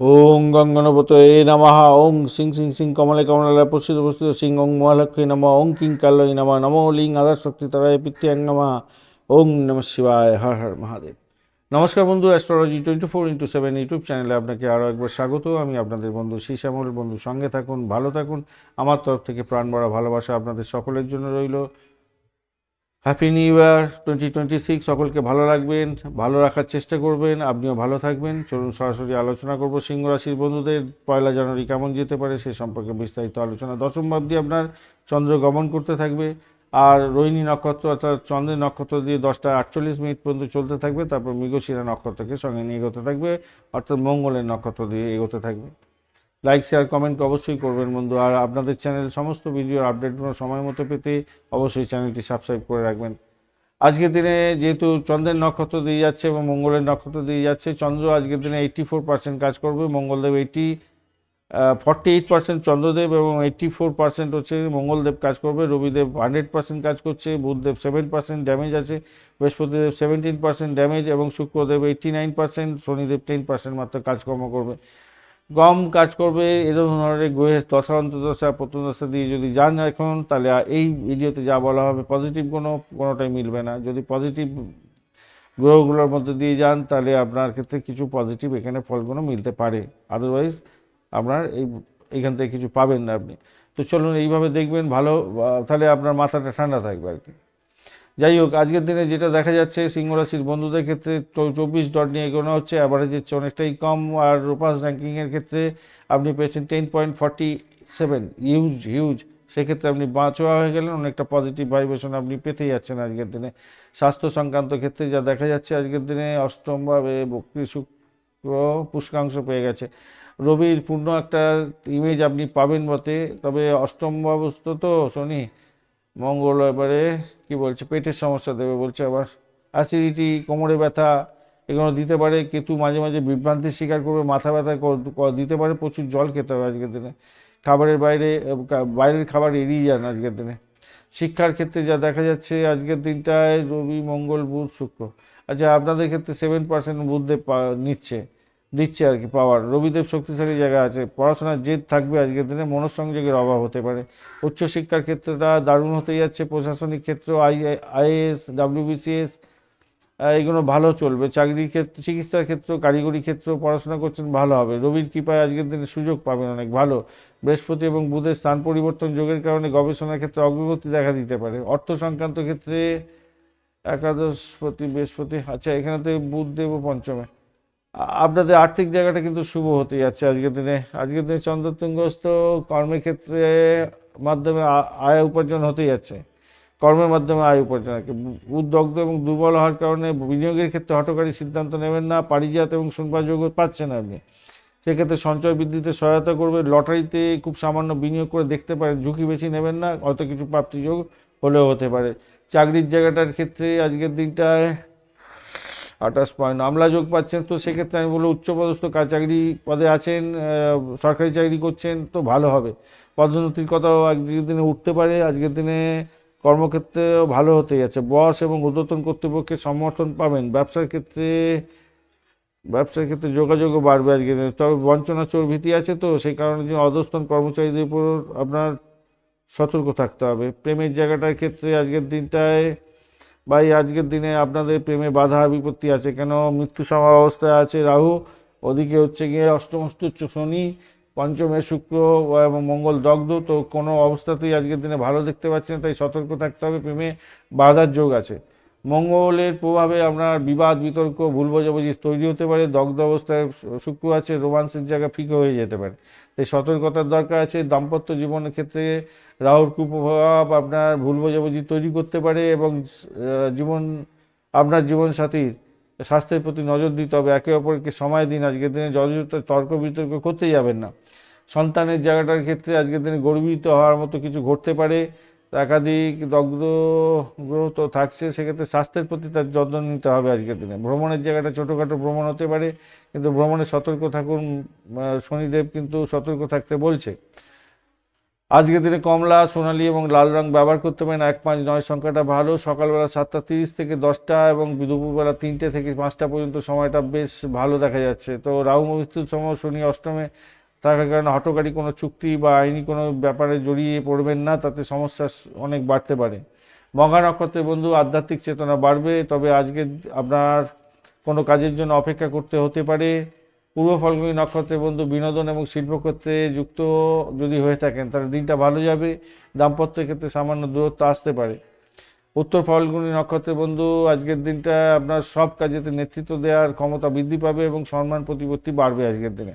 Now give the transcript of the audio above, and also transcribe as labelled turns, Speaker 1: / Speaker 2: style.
Speaker 1: ওং গঙ্গনপত এ নমঃ, ওং সিং সিং সিং কমলে কমলালয় প্রসিদ্ধ প্রসিদ্ধ সিং ওং মহালক্ষ্মী নম, ওং কিং কালয় নম, নমো লিং আদার শক্তি তারায় পিত্যাং নম, ওং নম শিবায়, হর হর মহাদেব। নমস্কার বন্ধু astrology twenty four into seven YouTube চ্যানেলে আপনাকে আরও একবার স্বাগত। আমি আপনাদের বন্ধু শ্যামল বন্ধু, সঙ্গে থাকুন, ভালো থাকুন। আমার তরফ থেকে প্রাণ ভরা ভালোবাসা আপনাদের সকলের জন্য রইল। Happy new year twenty twenty six সকলকে ভালো রাখবেন, ভালো রাখার চেষ্টা করবেন, আপনিও ভালো থাকবেন। চলুন সরাসরি আলোচনা করব সিংহ রাশির বন্ধুদের, পয়লা জানুয়ারি কেমন যেতে পারে সে সম্পর্কে বিস্তারিত আলোচনা দশম অবধি আপনার চন্দ্র গমন করতে থাকবে, আর রোহিণী নক্ষত্র অর্থাৎ চন্দ্রের নক্ষত্র দিয়ে দশটা আটচল্লিশ মিনিট পর্যন্ত চলতে থাকবে, তারপর মৃগশিরা নক্ষত্রকে সঙ্গে নিয়ে এগোতে থাকবে, অর্থাৎ মঙ্গলের নক্ষত্র দিয়ে এগোতে থাকবে। লাইক শেয়ার কমেন্ট অবশ্যই করবেন বন্ধু। আর আপনাদের চ্যানেল সমস্ত ভিডিওর আপডেটগুলো সময় মতো পেতে অবশ্যই চ্যানেলটি সাবস্ক্রাইব করে রাখবেন। আজকের দিনে যেহেতু চন্দ্রের নক্ষত্র দিয়ে যাচ্ছে এবং মঙ্গলের নক্ষত্র দিয়ে যাচ্ছে, চন্দ্র আজকের দিনে এইট্টি ফোর পার্সেন্ট কাজ করবে। Mangaldev eighty forty eight percent Chandradev এবং এইট্টি ফোর পার্সেন্ট হচ্ছে মঙ্গলদেব কাজ করবে। রবিদেব হান্ড্রেড পার্সেন্ট কাজ করছে, বুধদেব সেভেন পার্সেন্ট ড্যামেজ আছে, বৃহস্পতিদেব সেভেন্টিন পার্সেন্ট ড্যামেজ এবং শুক্রদেব eighty nine percent Shanidev ten percent মাত্র কাজকর্ম করবে। গম কাজ করবে, এরকম ধরনের গ্রহের দশা, অন্তর্দশা প্রত্যদশা দিয়ে যদি যান এখন, তাহলে এই ভিডিওতে যা বলা হবে পজিটিভ কোনো, কোনোটাই মিলবে না। যদি পজিটিভ গ্রহগুলোর মধ্যে দিয়ে যান, তাহলে আপনার ক্ষেত্রে কিছু পজিটিভ এখানে ফলগুলো মিলতে পারে। আদারওয়াইজ আপনার এই, এখান থেকে কিছু পাবেন না আপনি। তো চলুন, এইভাবে দেখবেন, ভালো তাহলে আপনার মাথাটা ঠান্ডা থাকবে আর কি। যাই হোক, আজকের দিনে যেটা দেখা যাচ্ছে, সিংহ রাশির বন্ধুদের ক্ষেত্রে চব্বিশ ডট নিয়ে এগোনো হচ্ছে। অ্যাভারেজের চেয়ে অনেকটাই কম। আর রোপাস র্যাঙ্কিংয়ের ক্ষেত্রে আপনি পেয়েছেন ten point forty seven huge huge সেক্ষেত্রে আপনি বাঁচোয়া হয়ে গেলেন। অনেকটা পজিটিভ ভাইব্রেশন আপনি পেতেই যাচ্ছেন আজকের দিনে। স্বাস্থ্য সংক্রান্ত ক্ষেত্রে যা দেখা যাচ্ছে, আজকের দিনে অষ্টমভাবে বক্রী শুক্র পুষ্কাংশ পেয়ে গেছে। রবির পূর্ণ একটা ইমেজ আপনি পাবেন বটে। তবে অষ্টম অবস্থ তো শনি। মঙ্গল এবারে কি বলছে? পেটের সমস্যা দেবে বলছে আবার। অ্যাসিডিটি কোমরে ব্যথা, এগুলো দিতে পারে। কেতু মাঝে মাঝে বিভ্রান্তির শিকার করবে, মাথা ব্যথা দিতে পারে। প্রচুর জল খেতে হবে আজকের দিনে। খাবারের বাইরে বাইরের খাবার এড়িয়ে যান আজকের দিনে। শিক্ষার ক্ষেত্রে যা দেখা যাচ্ছে, আজকের দিনটায় রবি, মঙ্গল, বুধ, শুক্র। আচ্ছা আপনাদের ক্ষেত্রে সেভেন পার্সেন্ট বুধদেব নিচ্ছে। দিচ্ছে আর কি পাওয়ার রবিদেব শক্তিশালী জায়গা আছে, পড়াশোনার জেদ থাকবে আজকের দিনে, মনঃসংযোগের অভাব হতে পারে। উচ্চশিক্ষার ক্ষেত্রটা দারুণ হতে যাচ্ছে, প্রশাসনিক ক্ষেত্র, আই আইএএস ডাব্লিউবিসিএস এগুলো ভালো চলবে। চাকরির ক্ষেত্রে, চিকিৎসার ক্ষেত্র, কারিগরি ক্ষেত্র, পড়াশোনা করছেন ভালো হবে। রবির কৃপায় আজকের দিনে সুযোগ পাবেন অনেক, ভালো। বৃহস্পতি এবং বুধের স্থান পরিবর্তন যোগের কারণে গবেষণার ক্ষেত্রে অগ্রগতি দেখা দিতে পারে। অর্থ সংক্রান্ত ক্ষেত্রে একাদশপতি বৃহস্পতি আচ্ছা এখানে তো বুধ দেব পঞ্চমে। আপনাদের আর্থিক জায়গাটা কিন্তু শুভ হতে যাচ্ছে আজকের দিনে। আজকের দিনে চন্দ্রতুঙ্গস্থ কর্মের ক্ষেত্রে মাধ্যমে আয় উপার্জন হতে যাচ্ছে। কর্মের মাধ্যমে আয় উপার্জন উদ্দগ্ধ এবং দুর্বল হওয়ার কারণে বিনিয়োগের ক্ষেত্রে হটকারী সিদ্ধান্ত নেবেন না, পারিজাত এবং শুনবার যোগ্য পাচ্ছেন আপনি। সেক্ষেত্রে সঞ্চয় বৃদ্ধিতে সহায়তা করবে, লটারিতে খুব সামান্য বিনিয়োগ করে দেখতে পারেন, ঝুঁকি বেশি নেবেন না, অত কিছু প্রাপ্তিযোগ হলেও হতে পারে। চাকরির জায়গাটার ক্ষেত্রে আজকের দিনটায় আঠাশ পয়েন্ট আমলা যোগ পাচ্ছেন, তো সেক্ষেত্রে আমি বলব উচ্চপদস্থ চাকরি পদে আছেন সরকারি চাকরি করছেন, তো ভালো হবে। পদোন্নতির কথাও আজকের দিনে উঠতে পারে, আজকের দিনে কর্মক্ষেত্রেও ভালো হতে যাচ্ছে। বস এবং ঊর্ধ্বতন কর্তৃপক্ষের সমর্থন পাবেন। ব্যবসার ক্ষেত্রে ব্যবসার ক্ষেত্রে যোগাযোগও বাড়বে আজকে দিনে। তবে বঞ্চনা চোর ভীতি আছে তো, সেই কারণে যে অধস্তন কর্মচারীদের উপর আপনার সতর্ক থাকতে হবে। প্রেমের জায়গাটার ক্ষেত্রে আজকের দিনটায় বা এই আজকের দিনে আপনাদের প্রেমে বাধা বিপত্তি আছে কেন? মৃত্যু সমা অবস্থায় আছে রাহু, ওদিকে হচ্ছে গিয়ে অষ্টমস্ত শনি, পঞ্চমে শুক্র এবং মঙ্গল দগ্ধ। তো কোনো অবস্থাতেই আজকের দিনে ভালো দেখতে পাচ্ছি না, তাই সতর্ক থাকতে হবে। প্রেমে বাধার যোগ আছে। মঙ্গলের প্রভাবে আপনার বিবাদ, বিতর্ক, ভুল বোঝাবুঝি তৈরি হতে পারে, দগ্ধ অবস্থায় শুক্র আছে, রোমান্সের জায়গা ফিকে হয়ে যেতে পারে। তাই সতর্কতার দরকার আছে, দাম্পত্য জীবনের ক্ষেত্রে রাহুর কুপ্রভাব আপনার ভুল বোঝাবুঝি তৈরি করতে পারে এবং জীবন, আপনার জীবনসাথীর স্বাস্থ্যের প্রতি নজর দিতে হবে। একে অপরকে সময় দিন, আজকের দিনে যথাযথ তর্ক, বিতর্ক করতে যাবেন না। সন্তানের জায়গাটার ক্ষেত্রে আজকের দিনে গর্বিত হওয়ার মতো কিছু ঘটতে পারে। একাধিক দগ্ধ গ্রহ তো থাকছে, সেক্ষেত্রে স্বাস্থ্যের প্রতি তার যত্ন নিতে হবে আজকের দিনে। ভ্রমণের জায়গাটা ছোটোখাটো ভ্রমণ হতে পারে, কিন্তু ভ্রমণে সতর্ক থাকুন শনিদেব কিন্তু সতর্ক থাকতে বলছে। আজকের দিনে কমলা, সোনালী এবং লাল রং ব্যবহার করতে পারেন। এক পাঁচ নয় সংখ্যাটা ভালো। সকালবেলা সাতটা তিরিশ থেকে দশটা এবং দুপুরবেলা তিনটে থেকে পাঁচটা পর্যন্ত সময়টা বেশ ভালো দেখা যাচ্ছে। তো রাহু মৃত্যুর সময় শনি অষ্টমে থাকার কারণে হটকারী কোনো চুক্তি বা আইনি কোনো ব্যাপারে জড়িয়ে পড়বেন না, তাতে সমস্যা অনেক বাড়তে পারে। মগা নক্ষত্রের বন্ধু, আধ্যাত্মিক চেতনা বাড়বে, তবে আজকে আপনার কোনো কাজের জন্য অপেক্ষা করতে হতে পারে। পূর্ব ফাল্গুনী নক্ষত্রের বন্ধু, বিনোদন এবং শিল্পক্ষেত্রে যুক্ত যদি হয়ে থাকেন, তাহলে দিনটা ভালো যাবে। দাম্পত্যের ক্ষেত্রে সামান্য দূরত্ব আসতে পারে। উত্তর ফাল্গুনী নক্ষত্রের বন্ধু, আজকের দিনটা আপনার সব কাজেতে নেতৃত্ব দেওয়ার ক্ষমতা বৃদ্ধি পাবে এবং সম্মান প্রতিপত্তি বাড়বে আজকের দিনে।